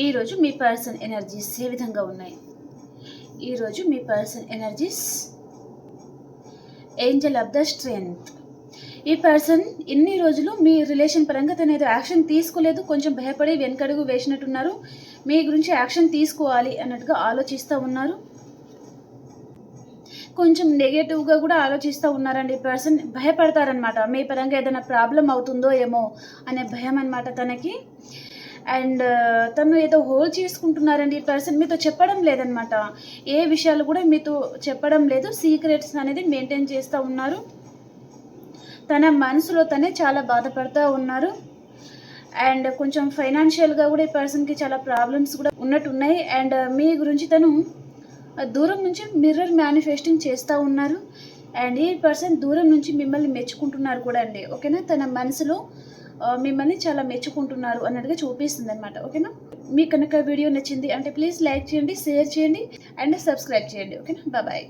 ఈరోజు మీ person energies ఏ విధంగా ఉన్నాయి? ఈరోజు మీ person energies angel of the strength. ఈ పర్సన్ ఇన్ని రోజులు మీ రిలేషన్ పరంగా తను ఏదో యాక్షన్ తీసుకోలేదు కొంచెం భయపడి వెనకడుగు వేసినట్టున్నారు. మీ గురించి యాక్షన్ తీసుకోవాలి అన్నట్టుగా ఆలోచిస్తూ ఉన్నారు. కొంచెం నెగటివ్గా కూడా ఆలోచిస్తూ ఉన్నారండి ఈ పర్సన్. భయపడతారనమాట మీ పరంగా ఏదైనా ప్రాబ్లం అవుతుందో ఏమో అనే భయం అనమాట తనకి. అండ్ తను ఏదో హోల్డ్ చేసుకుంటున్నారండి ఈ పర్సన్. మీతో చెప్పడం లేదనమాట. ఏ విషయాలు కూడా మీతో చెప్పడం లేదు. సీక్రెట్స్ అనేది మెయింటైన్ చేస్తూ ఉన్నారు. తన మనసులో తనే చాలా బాధపడుతూ ఉన్నారు. అండ్ కొంచెం ఫైనాన్షియల్గా కూడా ఈ పర్సన్కి చాలా ప్రాబ్లమ్స్ కూడా ఉన్నట్టున్నాయి అండ్ మీ గురించి తను దూరం నుంచి మిర్రర్ మేనిఫెస్టింగ్ చేస్తూ ఉన్నారు. అండ్ ఈ పర్సన్ దూరం నుంచి మిమ్మల్ని మెచ్చుకుంటున్నారు కూడా అండి. ఓకేనా? తన మనసులో మిమ్మల్ని చాలా మెచ్చుకుంటున్నారు అన్నట్టుగా చూపిస్తుంది అనమాట ఓకేనా? మీకు కనుక వీడియో నచ్చింది అంటే ప్లీజ్ లైక్ చేయండి షేర్ చేయండి అండ్ సబ్స్క్రైబ్ చేయండి ఓకేనా? బాయ్.